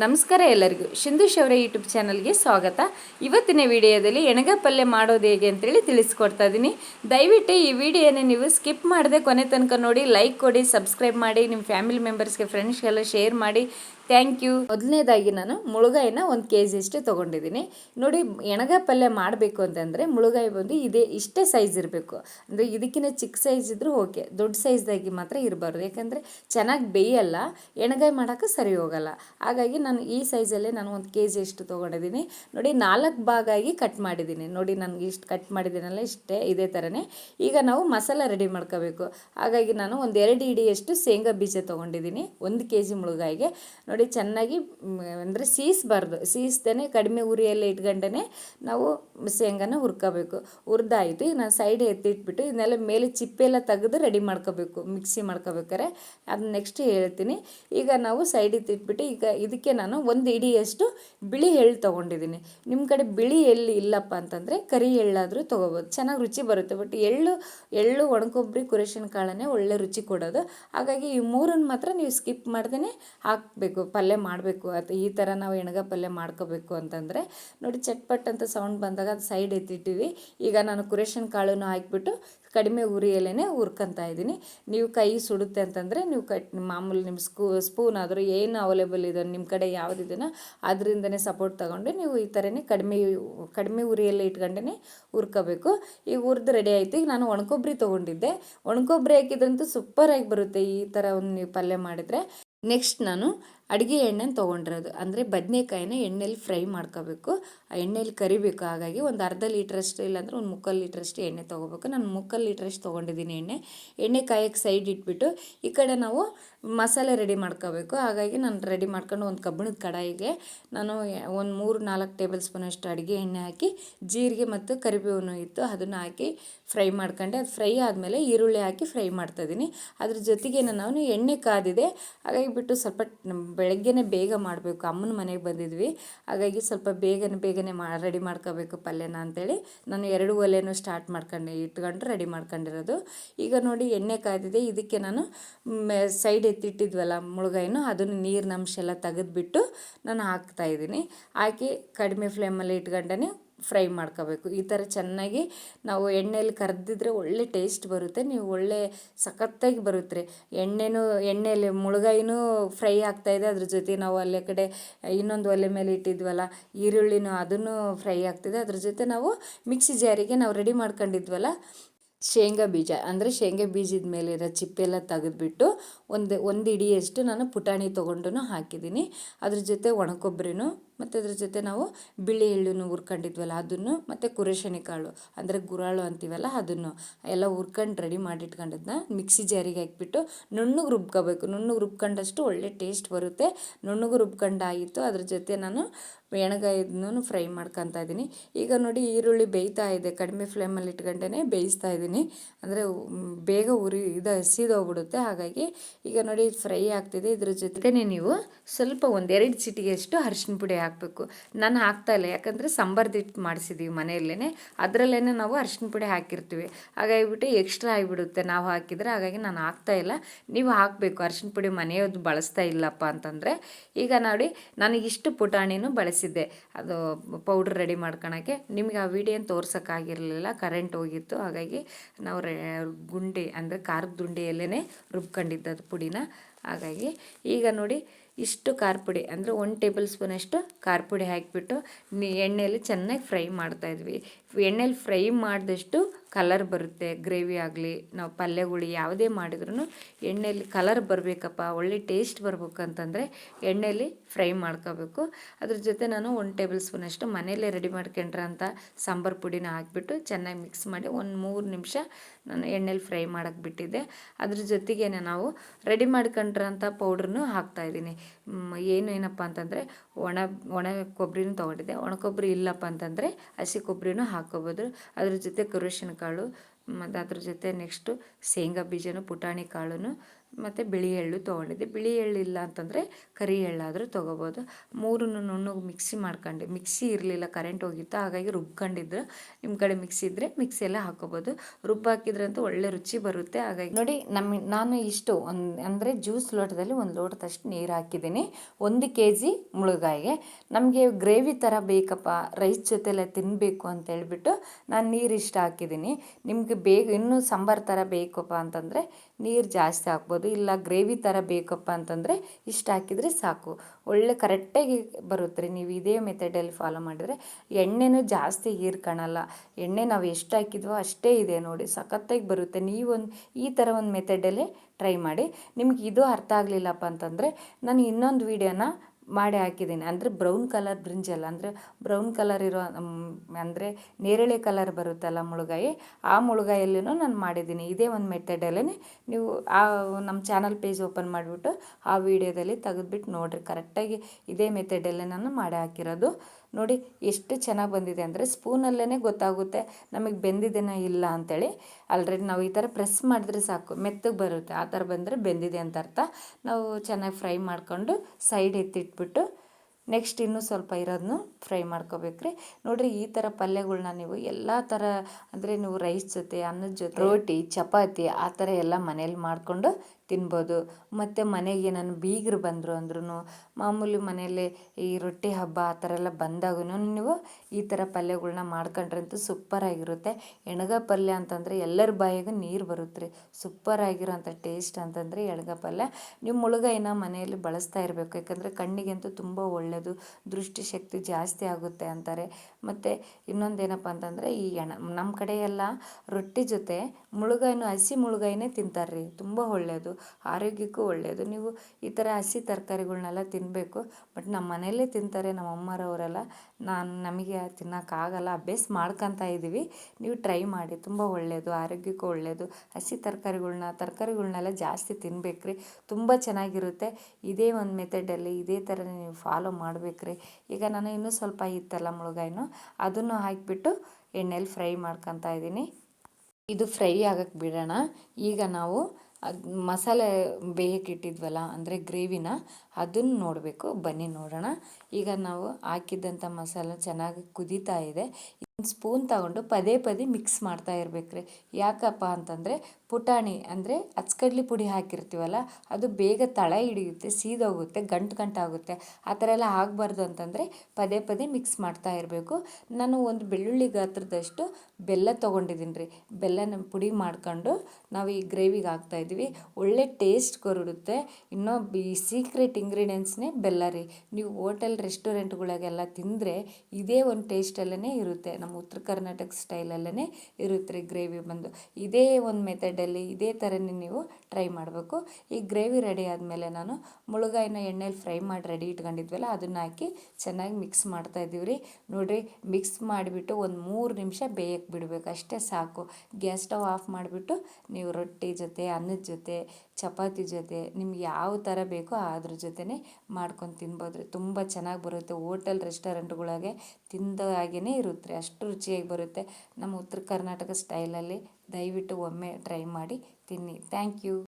ನಮಸ್ಕಾರ ಎಲ್ಲರಿಗೂ. ಸಿಂಧೂಶ್ ಅವರ ಯೂಟ್ಯೂಬ್ ಚಾನಲ್ಗೆ ಸ್ವಾಗತ. ಇವತ್ತಿನ ವಿಡಿಯೋದಲ್ಲಿ ಎಣಗ ಪಲ್ಯ ಮಾಡೋದು ಹೇಗೆ ಅಂತೇಳಿ ತಿಳಿಸ್ಕೊಡ್ತಾ ಇದ್ದೀನಿ ದಯವಿಟ್ಟು ಈ ವಿಡಿಯೋನ ನೀವು ಸ್ಕಿಪ್ ಮಾಡದೆ ಕೊನೆ ತನಕ ನೋಡಿ, ಲೈಕ್ ಕೊಡಿ, ಸಬ್ಸ್ಕ್ರೈಬ್ ಮಾಡಿ, ನಿಮ್ಮ ಫ್ಯಾಮಿಲಿ ಮೆಂಬರ್ಸ್ಗೆ, ಫ್ರೆಂಡ್ಸ್ಗೆಲ್ಲ ಶೇರ್ ಮಾಡಿ ಥ್ಯಾಂಕ್ ಯು ಮೊದಲನೇದಾಗಿ ನಾನು ಮುಳುಗಾಯಿನ ಒಂದು ಕೆ ಜಿ ಅಷ್ಟೇ ತೊಗೊಂಡಿದ್ದೀನಿ. ನೋಡಿ ಎಣಗಾಯಿ ಪಲ್ಯ ಮಾಡಬೇಕು ಅಂತಂದರೆ ಮುಳುಗಾಯಿ ಬಂದು ಇದೇ, ಇಷ್ಟೇ ಸೈಜ್ ಇರಬೇಕು. ಅಂದರೆ ಇದಕ್ಕಿಂತ ಚಿಕ್ಕ ಸೈಜ್ ಇದ್ದರೂ ಓಕೆ ದೊಡ್ಡ ಸೈಜ್ದಾಗಿ ಮಾತ್ರ ಇರಬಾರ್ದು. ಯಾಕಂದರೆ ಚೆನ್ನಾಗಿ ಬೇಯಲ್ಲ, ಎಣಗಾಯಿ ಮಾಡೋಕ್ಕೆ ಸರಿ ಹೋಗಲ್ಲ. ಹಾಗಾಗಿ ನಾನು ಈ ಸೈಜಲ್ಲೇ ನಾನು ಒಂದು ಕೆ ಜಿ ಅಷ್ಟು ತೊಗೊಂಡಿದ್ದೀನಿ. ನೋಡಿ, ನಾಲ್ಕು ಭಾಗ ಆಗಿ ಕಟ್ ಮಾಡಿದ್ದೀನಿ. ನೋಡಿ, ನನಗೆ ಇಷ್ಟು ಕಟ್ ಮಾಡಿದ್ದೀನಲ್ಲ, ಇಷ್ಟೇ, ಇದೇ ಥರನೇ ಈಗ ನಾವು ಮಸಾಲ ರೆಡಿ ಮಾಡ್ಕೋಬೇಕು. ಹಾಗಾಗಿ ನಾನು ಒಂದು ಎರಡು ಇಡಿಯಷ್ಟು ಶೇಂಗಾ ಬೀಜ ತೊಗೊಂಡಿದ್ದೀನಿ, ಒಂದು ಕೆ ಜಿ ಮುಳುಗಾಯಿಗೆ. ನೋಡಿ ಚೆನ್ನಾಗಿ ಅಂದರೆ ಸೀಸ್ಬಾರ್ದು. ಸೀಸ್ದೇ ಕಡಿಮೆ ಉರಿಯಲ್ಲಿ ಇಟ್ಕೊಂಡೇ ನಾವು ಶೇಂಗಾನ ಹುರ್ಕೋಬೇಕು. ಹುರಿದಾಯಿತು ಈಗ ನಾನು ಸೈಡ್ ಎತ್ತಿಟ್ಬಿಟ್ಟು ಇದನ್ನೆಲ್ಲ ಮೇಲೆ ಚಿಪ್ಪೆಲ್ಲ ತೆಗೆದು ರೆಡಿ ಮಾಡ್ಕೋಬೇಕು ಮಿಕ್ಸಿ ಮಾಡ್ಕೋಬೇಕಾರೆ ಅದು ನೆಕ್ಸ್ಟ್ ಹೇಳ್ತೀನಿ. ಈಗ ನಾವು ಸೈಡ್ ಎತ್ತಿಟ್ಬಿಟ್ಟು ಈಗ ಇದಕ್ಕೆ ನಾನು ಒಂದು ಇಡಿಯಷ್ಟು ಬಿಳಿ ಎಳ್ಳು ತೊಗೊಂಡಿದ್ದೀನಿ. ನಿಮ್ಮ ಕಡೆ ಬಿಳಿ ಎಳ್ಳು ಇಲ್ಲಪ್ಪ ಅಂತಂದರೆ ಕರಿ ಎಳ್ಳಾದರೂ ತೊಗೋಬೋದು. ಚೆನ್ನಾಗಿ ರುಚಿ ಬರುತ್ತೆ. ಬಟ್ ಎಳ್ಳು ಎಳ್ಳು ಒಣಕೊಬ್ಬರಿ ಕುರೇಷನ್ ಕಾಳನ್ನೇ ಒಳ್ಳೆ ರುಚಿ ಕೊಡೋದು. ಹಾಗಾಗಿ ಈ ಮೂರನ್ನು ಮಾತ್ರ ನೀವು ಸ್ಕಿಪ್ ಮಾಡ್ದೇ ಹಾಕಬೇಕು. ಪಲ್ಯ ಮಾಡಬೇಕು ಅಥವಾ ಈ ಥರ ನಾವು ಎಣ್ಗ ಪಲ್ಯ ಮಾಡ್ಕೋಬೇಕು ಅಂತಂದರೆ, ನೋಡಿ ಚಟ್ಪಟ್ ಅಂತ ಸೌಂಡ್ ಬಂದಾಗ ಅದು ಸೈಡ್ ಎತ್ತಿಟ್ಟಿವಿ. ಈಗ ನಾನು ಕುರೇಷನ್ ಕಾಳನ್ನು ಹಾಕಿಬಿಟ್ಟು ಕಡಿಮೆ ಉರಿಯಲ್ಲೇ ಹುರ್ಕೊತಾ ಇದ್ದೀನಿ. ನೀವು ಕೈ ಸುಡುತ್ತೆ ಅಂತಂದರೆ ನೀವು ಕಟ್, ಮಾಮೂಲಿ ನಿಮ್ಮ ಸ್ಕೂ ಸ್ಪೂನ್ ಆದರೂ ಏನು ಅವೈಲೇಬಲ್ ಇದೆ ನಿಮ್ಮ ಕಡೆ ಯಾವುದಿದೆಯೋ ಅದರಿಂದನೇ ಸಪೋರ್ಟ್ ತೊಗೊಂಡು ನೀವು ಈ ಥರನೇ ಕಡಿಮೆ ಕಡಿಮೆ ಉರಿಯಲ್ಲೇ ಇಟ್ಕೊಂಡೇ ಹುರ್ಕೋಬೇಕು. ಈಗ ಹುರಿದು ರೆಡಿ ಆಯಿತು. ಈಗ ನಾನು ಒಣಕೊಬ್ಬರಿ ತೊಗೊಂಡಿದ್ದೆ. ಒಣಕೊಬ್ಬರಿ ಹಾಕಿದ್ರಂತೂ ಸೂಪರಾಗಿ ಬರುತ್ತೆ ಈ ಥರ ಒಂದು ನೀವು ಪಲ್ಯ ಮಾಡಿದರೆ. ನೆಕ್ಸ್ಟ್ ನಾನು ಅಡುಗೆ ಎಣ್ಣೆನ ತೊಗೊಂಡಿರೋದು. ಅಂದರೆ ಬದನೆಕಾಯಿನ ಎಣ್ಣೆಲಿ ಫ್ರೈ ಮಾಡ್ಕೋಬೇಕು. ಆ ಎಣ್ಣೆಲಿ ಕರಿಬೇಕು. ಹಾಗಾಗಿ ಒಂದು ಅರ್ಧ ಲೀಟ್ರಷ್ಟು ಇಲ್ಲಾಂದ್ರೆ ಒಂದು ಮುಕ್ಕಾಲು ಲೀಟ್ರಷ್ಟು ಎಣ್ಣೆ ತೊಗೋಬೇಕು. ನಾನು ಮುಕ್ಕಾಲು ಲೀಟ್ರಷ್ಟು ತೊಗೊಂಡಿದ್ದೀನಿ ಎಣ್ಣೆ. ಎಣ್ಣೆ ಕಾಯಕ್ಕೆ ಸೈಡ್ ಇಟ್ಬಿಟ್ಟು ಈ ಕಡೆ ನಾವು ಮಸಾಲೆ ರೆಡಿ ಮಾಡ್ಕೋಬೇಕು. ಹಾಗಾಗಿ ನಾನು ರೆಡಿ ಮಾಡ್ಕೊಂಡು ಒಂದು ಕಬ್ಬಿಣದ ಕಡಾಯಿಗೆ ನಾನು ಒಂದು ಮೂರು ನಾಲ್ಕು ಟೇಬಲ್ ಸ್ಪೂನಷ್ಟು ಅಡುಗೆ ಎಣ್ಣೆ ಹಾಕಿ, ಜೀರಿಗೆ ಮತ್ತು ಕರಿಬೇವನ್ನು ಇತ್ತು. ಅದನ್ನು ಹಾಕಿ ಫ್ರೈ ಮಾಡ್ಕೊಂಡೆ. ಅದು ಫ್ರೈ ಆದಮೇಲೆ ಈರುಳ್ಳಿ ಹಾಕಿ ಫ್ರೈ ಮಾಡ್ತಾಯಿದ್ದೀನಿ ಅದ್ರ ಜೊತೆಗೆ ನಾನು ಎಣ್ಣೆ ಕಾದಿದೆ. ಹಾಗಾಗಿ ಬಿಟ್ಟು ಸ್ವಲ್ಪ ಬೆಳಗ್ಗೆನೇ ಬೇಗ ಮಾಡಬೇಕು. ಅಮ್ಮನ ಮನೆಗೆ ಬಂದಿದ್ವಿ. ಹಾಗಾಗಿ ಸ್ವಲ್ಪ ಬೇಗನೆ ಬೇಗನೆ ಮಾ, ರೆಡಿ ಮಾಡ್ಕೋಬೇಕು ಪಲ್ಯನ ಅಂತೇಳಿ. ನಾನು ಎರಡು ಒಲೆನೂ ಸ್ಟಾರ್ಟ್ ಮಾಡ್ಕೊಂಡೆ. ಇಟ್ಕೊಂಡು ರೆಡಿ ಮಾಡ್ಕೊಂಡಿರೋದು. ಈಗ ನೋಡಿ ಎಣ್ಣೆ ಕಾದಿದೆ ಇದಕ್ಕೆ ನಾನು ಸೈಡ್ ಎತ್ತಿಟ್ಟಿದ್ವಲ್ಲ ಮುಳುಗಾಯಿನೂ ಅದನ್ನು ನೀರಿನ ಅಂಶ ಎಲ್ಲ ತೆಗೆದುಬಿಟ್ಟು ನಾನು ಹಾಕ್ತಾಯಿದ್ದೀನಿ ಹಾಕಿ ಕಡಿಮೆ ಫ್ಲೇಮಲ್ಲಿ ಇಟ್ಕೊಂಡೇ ಫ್ರೈ ಮಾಡ್ಕೋಬೇಕು. ಈ ಥರ ಚೆನ್ನಾಗಿ ನಾವು ಎಣ್ಣೆಯಲ್ಲಿ ಕರೆದಿದ್ರೆ ಒಳ್ಳೆ ಟೇಸ್ಟ್ ಬರುತ್ತೆ. ನೀವು ಒಳ್ಳೆ ಸಖತ್ತಾಗಿ ಬರುತ್ತೆ ಎಣ್ಣೆನೂ ಎಣ್ಣೆಯಲ್ಲಿ ಮುಳುಗಾಯಿನೂ ಫ್ರೈ ಆಗ್ತಾಯಿದೆ ಅದ್ರ ಜೊತೆ ನಾವು ಅಲ್ಲೇ ಕಡೆ ಇನ್ನೊಂದು ಒಲೆ ಮೇಲೆ ಇಟ್ಟಿದ್ವಲ್ಲ, ಈರುಳ್ಳಿನೂ ಅದನ್ನು ಫ್ರೈ ಆಗ್ತಿದೆ. ಅದ್ರ ಜೊತೆ ನಾವು ಮಿಕ್ಸಿ ಜಾರಿಗೆ ನಾವು ರೆಡಿ ಮಾಡ್ಕೊಂಡಿದ್ವಲ್ಲ ಶೇಂಗಾ ಬೀಜ, ಅಂದರೆ ಶೇಂಗಾ ಬೀಜದ ಮೇಲಿರೋ ಚಿಪ್ಪೆಲ್ಲ ತೆಗೆದ್ಬಿಟ್ಟು ಒಂದು ಒಂದು ಇಡಿಯಷ್ಟು ನಾನು ಪುಟಾಣಿ ತೊಗೊಂಡು ಹಾಕಿದ್ದೀನಿ. ಅದ್ರ ಜೊತೆ ಒಣಕೊಬ್ಬರಿನೂ, ಮತ್ತು ಅದ್ರ ಜೊತೆ ನಾವು ಬಿಳಿ ಎಳ್ಳನ್ನು ಹುರ್ಕೊಂಡಿದ್ವಲ್ಲ ಅದನ್ನು, ಮತ್ತು ಕುರೇಶನಿ ಕಾಳು ಅಂದರೆ ಗುರಾಳು ಅಂತೀವಲ್ಲ ಅದನ್ನು ಎಲ್ಲ ಹುರ್ಕೊಂಡು ರೆಡಿ ಮಾಡಿಟ್ಕೊಂಡಿದ್ನ, ಮಿಕ್ಸಿ ಜಾರಿಗೆ ಹಾಕಿಬಿಟ್ಟು ನುಣ್ಣಗೆ ರುಬ್ಕೋಬೇಕು. ನುಣ್ಣಗೆ ರುಬ್ಕೊಂಡಷ್ಟು ಒಳ್ಳೆ ಟೇಸ್ಟ್ ಬರುತ್ತೆ. ನುಣ್ಣಗೆ ರುಬ್ಕೊಂಡು ಆಯಿತು ಅದ್ರ ಜೊತೆ ನಾನು ಎಣ್ಗಾಯಿದ್ನೂ ಫ್ರೈ ಮಾಡ್ಕೊತಾ ಇದ್ದೀನಿ. ಈಗ ನೋಡಿ ಈರುಳ್ಳಿ ಬೇಯ್ತಾ ಇದೆ, ಕಡಿಮೆ ಫ್ಲೇಮಲ್ಲಿ ಇಟ್ಕೊಂಡೇ ಬೇಯಿಸ್ತಾ ಇದ್ದೀನಿ. ಅಂದರೆ ಬೇಗ ಉರಿ, ಇದು ಹಸಿದೋಗ್ಬಿಡುತ್ತೆ ಹಾಗಾಗಿ ಈಗ ನೋಡಿ ಫ್ರೈ ಆಗ್ತಿದೆ. ಇದ್ರ ಜೊತೆಗೆ ನೀವು ಸ್ವಲ್ಪ ಒಂದೆರಡು ಚಿಟಿಗೆಷ್ಟು ಅರ್ಶಿನ ಪುಡಿ ಹಾಕಬೇಕು. ನಾನು ಹಾಕ್ತಾ ಇಲ್ಲ. ಯಾಕಂದರೆ ಸಂಬರ್ದಿಟ್ಟು ಮಾಡಿಸಿದ್ದೀವಿ ಮನೆಯಲ್ಲೇ ಅದರಲ್ಲೇ ನಾವು ಅರ್ಶಿನ ಪುಡಿ ಹಾಕಿರ್ತೀವಿ. ಹಾಗಾಗಿಬಿಟ್ಟು ಎಕ್ಸ್ಟ್ರಾ ಆಗಿಬಿಡುತ್ತೆ ನಾವು ಹಾಕಿದರೆ. ಹಾಗಾಗಿ ನಾನು ಹಾಕ್ತಾ ಇಲ್ಲ. ನೀವು ಹಾಕಬೇಕು. ಅರ್ಶಿನ ಪುಡಿ ಮನೆಯದು ಬಳಸ್ತಾ ಇಲ್ಲಪ್ಪ ಅಂತಂದರೆ. ಈಗ ನೋಡಿ ನನಗಿಷ್ಟು ಪುಟಾಣಿನೂ ಬಳಸಿದ್ದೆ. ಅದು ಪೌಡ್ರ್ ರೆಡಿ ಮಾಡ್ಕೊಳಕ್ಕೆ ನಿಮಗೆ ಆ ವಿಡಿಯೋನ ತೋರ್ಸೋಕ್ಕಾಗಿರಲಿಲ್ಲ. ಕರೆಂಟ್ ಹೋಗಿತ್ತು. ಹಾಗಾಗಿ ನಾವು ರೇ ಗುಂಡಿ ಅಂದರೆ ಖಾರದ ದುಂಡಿಯಲ್ಲೇ ರುಬ್ಕೊಂಡಿದ್ದದು ಪುಡಿನ. ಹಾಗಾಗಿ ಈಗ ನೋಡಿ ಇಷ್ಟು ಖಾರ ಪುಡಿ, ಅಂದರೆ ಒಂದು ಟೇಬಲ್ ಸ್ಪೂನಷ್ಟು ಖಾರ ಪುಡಿ ಹಾಕಿಬಿಟ್ಟು ಎಣ್ಣೆಯಲ್ಲಿ ಚೆನ್ನಾಗಿ ಫ್ರೈ ಮಾಡ್ತಾಯಿದ್ವಿ ಎಣ್ಣೆಲಿ ಫ್ರೈ ಮಾಡಿದಷ್ಟು ಕಲರ್ ಬರುತ್ತೆ, ಗ್ರೇವಿ ಆಗಲಿ, ನಾವು ಪಲ್ಯಗಳು ಯಾವುದೇ ಮಾಡಿದ್ರೂ ಎಣ್ಣೆಯಲ್ಲಿ ಕಲರ್ ಬರಬೇಕಪ್ಪ, ಒಳ್ಳೆ ಟೇಸ್ಟ್ ಬರ್ಬೇಕಂತಂದರೆ ಎಣ್ಣೆಯಲ್ಲಿ ಫ್ರೈ ಮಾಡ್ಕೋಬೇಕು. ಅದ್ರ ಜೊತೆ ನಾನು ಒಂದು ಟೇಬಲ್ ಸ್ಪೂನಷ್ಟು ಮನೆಯಲ್ಲೇ ರೆಡಿ ಮಾಡ್ಕೊಂಡ್ರಂಥ ಸಾಂಬಾರು ಪುಡಿನ ಹಾಕಿಬಿಟ್ಟು ಚೆನ್ನಾಗಿ ಮಿಕ್ಸ್ ಮಾಡಿ ಒಂದು ಮೂರು ನಿಮಿಷ ನಾನು ಎಣ್ಣೆಲಿ ಫ್ರೈ ಮಾಡೋಕ್ಕೆ ಬಿಟ್ಟಿದ್ದೆ. ಅದ್ರ ಜೊತೆಗೇನೆ ನಾವು ರೆಡಿ ಮಾಡ್ಕೊಂಡ್ರಂಥ ಪೌಡ್ರನ್ನೂ ಹಾಕ್ತಾಯಿದ್ದೀನಿ ಏನು ಏನಪ್ಪ ಅಂತಂದರೆ, ಒಣ ಒಣ ಕೊಬ್ಬರಿನೂ ತೊಗೊಂಡಿದ್ದೆ. ಒಣ ಕೊಬ್ಬರಿ ಇಲ್ಲಪ್ಪ ಅಂತಂದರೆ, ಹಸಿ ಕೊಬ್ಬರಿನೂ ಹಾಕ್ಕೋಬೋದು. ಅದ್ರ ಜೊತೆ ಕರಿಬೇವಿನ ಕಾಳು, ಮತ್ತು ಅದ್ರ ಜೊತೆ ನೆಕ್ಸ್ಟು ಶೇಂಗಾ ಬೀಜನೂ, ಪುಟಾಣಿ ಕಾಳನ್ನು ಮತ್ತು ಬಿಳಿ ಎಳ್ಳು ತೊಗೊಂಡಿದ್ದೆ. ಬಿಳಿ ಎಳ್ಳು ಇಲ್ಲ ಅಂತಂದರೆ ಕರಿ ಎಳ್ಳಾದರೂ ತೊಗೋಬೋದು. ಮೂರನ್ನು ನುಣ್ಣು ಮಿಕ್ಸಿ ಮಾಡ್ಕೊಂಡು. ಮಿಕ್ಸಿ ಇರಲಿಲ್ಲ ಕರೆಂಟ್ ಹೋಗಿತ್ತು. ಹಾಗಾಗಿ ರುಬ್ಕೊಂಡಿದ್ರು ನಿಮ್ಮ ಕಡೆ ಮಿಕ್ಸಿ ಇದ್ದರೆ ಮಿಕ್ಸಿಯಲ್ಲೇ ಹಾಕೋಬೋದು. ರುಬ್ಬು ಹಾಕಿದ್ರಂತೂ ಒಳ್ಳೆ ರುಚಿ ಬರುತ್ತೆ. ಹಾಗಾಗಿ ನೋಡಿ, ನಮ್ಮ ನಾನು ಇಷ್ಟು ಒಂದು, ಅಂದರೆ ಜ್ಯೂಸ್ ಲೋಟದಲ್ಲಿ ಒಂದು ಲೋಟದಷ್ಟು ನೀರು ಹಾಕಿದ್ದೀನಿ. ಒಂದು ಕೆ ಜಿ ಮುಳುಗಾಯಿಗೆ. ನಮಗೆ ಗ್ರೇವಿ ಥರ ಬೇಕಪ್ಪ, ರೈಸ್ ಜೊತೆಲೆ ತಿನ್ನಬೇಕು ಅಂತ ಹೇಳ್ಬಿಟ್ಟು ನಾನು ನೀರು ಇಷ್ಟು ಹಾಕಿದ್ದೀನಿ. ನಿಮಗೆ ಬೇಗ, ಇನ್ನೂ ಸಾಂಬಾರು ಥರ ಬೇಕಪ್ಪ ಅಂತಂದರೆ ನೀರು ಜಾಸ್ತಿ ಹಾಕ್ಬೋದು. ಇಲ್ಲ ಗ್ರೇವಿ ಥರ ಬೇಕಪ್ಪ ಅಂತಂದರೆ ಇಷ್ಟು ಹಾಕಿದರೆ ಸಾಕು. ಒಳ್ಳೆ ಕರೆಕ್ಟಾಗಿ ಬರುತ್ತೆ ರೀ. ನೀವು ಇದೇ ಮೆಥಡಲ್ಲಿ ಫಾಲೋ ಮಾಡಿದರೆ ಎಣ್ಣೆನೂ ಜಾಸ್ತಿ ಹೀರ್ಕೊಳಲ್ಲ ಎಣ್ಣೆ ನಾವು ಎಷ್ಟು ಹಾಕಿದ್ವೋ ಅಷ್ಟೇ ಇದೆ ನೋಡಿ. ಸಖತ್ತಾಗಿ ಬರುತ್ತೆ. ನೀವೊಂದು ಈ ಥರ ಒಂದು ಮೆಥಡಲ್ಲೇ ಟ್ರೈ ಮಾಡಿ. ನಿಮ್ಗೆ ಇದು ಅರ್ಥ ಆಗಲಿಲ್ಲಪ್ಪ ಅಂತಂದರೆ ನಾನು ಇನ್ನೊಂದು ವೀಡಿಯೋನ ಮಾಡಿ ಹಾಕಿದ್ದೀನಿ. ಅಂದರೆ ಬ್ರೌನ್ ಕಲರ್ ಬ್ರಿಂಜಲ್ ಅಂದರೆ ಬ್ರೌನ್ ಕಲರ್ ಇರೋ ಅಂದರೆ ನೇರಳೆ ಕಲರ್ ಬರುತ್ತಲ್ಲ ಮುಳುಗಾಯಿ, ಆ ಮುಳುಗಾಯಲ್ಲೂ ನಾನು ಮಾಡಿದ್ದೀನಿ. ಇದೇ ಒಂದು ಮೆಥಡಲ್ಲೇ ನೀವು ಆ ನಮ್ಮ ಚಾನಲ್ ಪೇಜ್ ಓಪನ್ ಮಾಡಿಬಿಟ್ಟು ಆ ವಿಡಿಯೋದಲ್ಲಿ ತೆಗೆದ್ಬಿಟ್ಟು ನೋಡಿರಿ. ಕರೆಕ್ಟಾಗಿ ಇದೇ ಮೆಥಡಲ್ಲೇ ನಾನು ಮಾಡಿ ಹಾಕಿರೋದು. ನೋಡಿ ಎಷ್ಟು ಚೆನ್ನಾಗಿ ಬಂದಿದೆ ಅಂದರೆ ಸ್ಪೂನಲ್ಲೇ ಗೊತ್ತಾಗುತ್ತೆ ನಮಗೆ ಬೆಂದಿದೆನೋ ಇಲ್ಲ ಅಂಥೇಳಿ ಆಲ್ರೆಡಿ ನಾವು ಈ ಥರ ಪ್ರೆಸ್ ಮಾಡಿದ್ರೆ ಸಾಕು, ಮೆತ್ತಗೆ ಬರುತ್ತೆ, ಆ ಥರ ಬಂದರೆ ಬೆಂದಿದೆ ಅಂತ ಅರ್ಥ. ನಾವು ಚೆನ್ನಾಗಿ ಫ್ರೈ ಮಾಡಿಕೊಂಡು ಸೈಡ್ ಎತ್ತಿಟ್ಬಿಟ್ಟು ನೆಕ್ಸ್ಟ್ ಇನ್ನೂ ಸ್ವಲ್ಪ ಇರೋದನ್ನು ಫ್ರೈ ಮಾಡ್ಕೋಬೇಕ್ರಿ. ನೋಡಿರಿ ಈ ಥರ ಪಲ್ಯಗಳನ್ನ ನೀವು ಎಲ್ಲ ಥರ ಅಂದರೆ ನೀವು ರೈಸ್ ಜೊತೆ, ಅನ್ನದ ಜೊತೆ, ರೋಟಿ, ಚಪಾತಿ, ಆ ಥರ ಎಲ್ಲ ಮನೇಲಿ ಮಾಡಿಕೊಂಡು ತಿನ್ಬೋದು. ಮತ್ತು ಮನೆಗೆ ನಾನು ಬೀಗರು ಬಂದರು ಅಂದ್ರೂ ಮಾಮೂಲಿ ಮನೆಯಲ್ಲಿ ಈ ರೊಟ್ಟಿ ಹಬ್ಬ ಆ ಥರ ಎಲ್ಲ ಬಂದಾಗೂ ನೀವು ಈ ಥರ ಪಲ್ಯಗಳ್ನ ಮಾಡ್ಕೊಂಡ್ರಂತೂ ಸೂಪರಾಗಿರುತ್ತೆ. ಎಣಗ ಪಲ್ಯ ಅಂತಂದರೆ ಎಲ್ಲರ ಬಾಯಿಗೂ ನೀರು ಬರುತ್ತೆ ರೀ ಸೂಪರಾಗಿರೋಂಥ ಟೇಸ್ಟ್ ಅಂತಂದರೆ ಎಣಗ ಪಲ್ಯ. ನೀವು ಮುಳುಗಾಯಿನ ಮನೆಯಲ್ಲಿ ಬಳಸ್ತಾ ಇರಬೇಕು. ಯಾಕಂದರೆ ಕಣ್ಣಿಗಂತೂ ತುಂಬ ಒಳ್ಳೆಯದು ದೃಷ್ಟಿಶಕ್ತಿ ಜಾಸ್ತಿ ಆಗುತ್ತೆ ಅಂತಾರೆ. ಮತ್ತು ಇನ್ನೊಂದೇನಪ್ಪ ಅಂತಂದರೆ ಈ ಎಣ, ನಮ್ಮ ಕಡೆಯೆಲ್ಲ ರೊಟ್ಟಿ ಜೊತೆ ಮುಳುಗಾಯಿನೂ ಹಸಿ ಮುಳುಗಾಯಿನೇ ತಿಂತಾರೆ ರೀ ತುಂಬ ಒಳ್ಳೆಯದು ಆರೋಗ್ಯಕ್ಕೂ ಒಳ್ಳೆಯದು ನೀವು ಈ ಥರ ಹಸಿ ತರಕಾರಿಗಳ್ನೆಲ್ಲ ತಿನ್ನಬೇಕು ಬಟ್ ನಮ್ಮ ಮನೆಯಲ್ಲೇ ತಿಂತಾರೆ ನಮ್ಮ ಅಮ್ಮರವರೆಲ್ಲ. ನಾನು ನಮಗೆ ತಿನ್ನೋಕ್ಕಾಗಲ್ಲ, ಅಭ್ಯಾಸ ಮಾಡ್ಕೊತಾ ಇದ್ದೀವಿ ನೀವು ಟ್ರೈ ಮಾಡಿ, ತುಂಬ ಒಳ್ಳೆಯದು ಆರೋಗ್ಯಕ್ಕೂ ಒಳ್ಳೆಯದು ಹಸಿ ತರಕಾರಿಗಳ್ನ, ತರಕಾರಿಗಳ್ನೆಲ್ಲ ಜಾಸ್ತಿ ತಿನ್ಬೇಕು ತುಂಬ ಚೆನ್ನಾಗಿರುತ್ತೆ. ಇದೇ ಒಂದು ಮೆಥಡಲ್ಲಿ ಇದೇ ಥರನೇ ನೀವು ಫಾಲೋ ಮಾಡಬೇಕ್ರಿ. ಈಗ ನಾನು ಇನ್ನೂ ಸ್ವಲ್ಪ ಇತ್ತಲ್ಲ ಮುಳುಗಾಯಿನೂ. ಅದನ್ನು ಹಾಕಿಬಿಟ್ಟು ಎಣ್ಣೆಲಿ ಫ್ರೈ ಮಾಡ್ಕೊತಾ ಇದ್ದೀನಿ ಇದು ಫ್ರೈ ಆಗಕ್ಕೆ ಬಿಡೋಣ. ಈಗ ನಾವು ಅದು ಮಸಾಲೆ ಬೇಯಕ್ಕೆ ಇಟ್ಟಿದ್ವಲ್ಲ, ಅಂದರೆ ಗ್ರೇವಿನ, ಅದನ್ನು ನೋಡಬೇಕು. ಬನ್ನಿ ನೋಡೋಣ. ಈಗ ನಾವು ಹಾಕಿದ್ದಂಥ ಮಸಾಲೆ ಚೆನ್ನಾಗಿ ಕುದೀತಾ ಇದೆ. ಸ್ಪೂನ್ ತಗೊಂಡು ಪದೇ ಪದೇ ಮಿಕ್ಸ್ ಮಾಡ್ತಾ ಇರಬೇಕ್ರಿ. ಯಾಕಪ್ಪ ಅಂತಂದರೆ ಪುಟಾಣಿ ಅಂದರೆ ಅಚ್ಕಡ್ಲಿ ಪುಡಿ ಹಾಕಿರ್ತೀವಲ್ಲ, ಅದು ಬೇಗ ತಳ ಹಿಡಿಯುತ್ತೆ, ಸೀದೋಗುತ್ತೆ, ಗಂಟು ಗಂಟಾಗುತ್ತೆ ಆ ಥರ ಎಲ್ಲ ಆಗಬಾರ್ದು ಅಂತಂದರೆ ಪದೇ ಪದೇ ಮಿಕ್ಸ್ ಮಾಡ್ತಾ ಇರಬೇಕು. ನಾನು ಒಂದು ಬೆಳ್ಳುಳ್ಳಿ ಗಾತ್ರದಷ್ಟು ಬೆಲ್ಲ ತೊಗೊಂಡಿದ್ದೀನಿ ರೀ ಬೆಲ್ಲನ ಪುಡಿ ಮಾಡ್ಕೊಂಡು ನಾವು ಈ ಗ್ರೇವಿಗೆ ಹಾಕ್ತಾಯಿದ್ವಿ ಒಳ್ಳೆ ಟೇಸ್ಟ್ ಕೊರಡುತ್ತೆ. ಇನ್ನೂ ಈ ಸೀಕ್ರೆಟ್ ಇಂಗ್ರೀಡಿಯೆಂಟ್ಸ್ನೇ ಬೆಲ್ಲ ರೀ. ನೀವು ಹೋಟೆಲ್ ರೆಸ್ಟೋರೆಂಟ್ಗಳಿಗೆಲ್ಲ ತಿಂದರೆ ಇದೇ ಒಂದು ಟೇಸ್ಟಲ್ಲೇ ಇರುತ್ತೆ. ನಮ್ಮ ಉತ್ತರ ಕರ್ನಾಟಕ ಸ್ಟೈಲಲ್ಲೇ ಇರುತ್ತೆ ರೀ ಗ್ರೇವಿ ಬಂದು. ಇದೇ ಒಂದು ಮೆಥಡಲ್ಲಿ ಇದೇ ಥರನೇ ನೀವು ಟ್ರೈ ಮಾಡಬೇಕು. ಈ ಗ್ರೇವಿ ರೆಡಿ ಆದಮೇಲೆ ನಾನು ಮುಳುಗಾಯಿನ ಎಣ್ಣೆಲಿ ಫ್ರೈ ಮಾಡಿ ರೆಡಿ ಇಟ್ಕೊಂಡಿದ್ವಲ್ಲ, ಅದನ್ನು ಹಾಕಿ ಚೆನ್ನಾಗಿ ಮಿಕ್ಸ್ ಮಾಡ್ತಾ ಇದ್ದೀವಿ ರೀ. ನೋಡಿರಿ, ಮಿಕ್ಸ್ ಮಾಡಿಬಿಟ್ಟು ಒಂದು ಮೂರು ನಿಮಿಷ ಬೇಯಕ್ಕೆ ಬಿಡಬೇಕು. ಅಷ್ಟೇ ಸಾಕು. ಗ್ಯಾಸ್ ಸ್ಟವ್ ಆಫ್ ಮಾಡಿಬಿಟ್ಟು ನೀವು ರೊಟ್ಟಿ ಜೊತೆ, ಅನ್ನದ ಜೊತೆ, ಚಪಾತಿ ಜೊತೆ, ನಿಮ್ಗೆ ಯಾವ ಥರ ಬೇಕೋ ಅದ್ರ ಜೊತೆನೇ ಮಾಡ್ಕೊಂಡು ತಿನ್ಬೋದು ರೀ. ತುಂಬ ಚೆನ್ನಾಗಿ ಬರುತ್ತೆ. ಹೋಟೆಲ್ ರೆಸ್ಟೋರೆಂಟ್ಗಳಾಗೆ ತಿಂದ ಹಾಗೇ ಇರುತ್ತೆ ರೀ ಅಷ್ಟು ರುಚಿಯಾಗಿ ಬರುತ್ತೆ. ನಮ್ಮ ಉತ್ತರ ಕರ್ನಾಟಕ ಸ್ಟೈಲಲ್ಲಿ ದಯವಿಟ್ಟು ಒಮ್ಮೆ ಟ್ರೈ ಮಾಡಿ ತಿನ್ನಿ. Thank you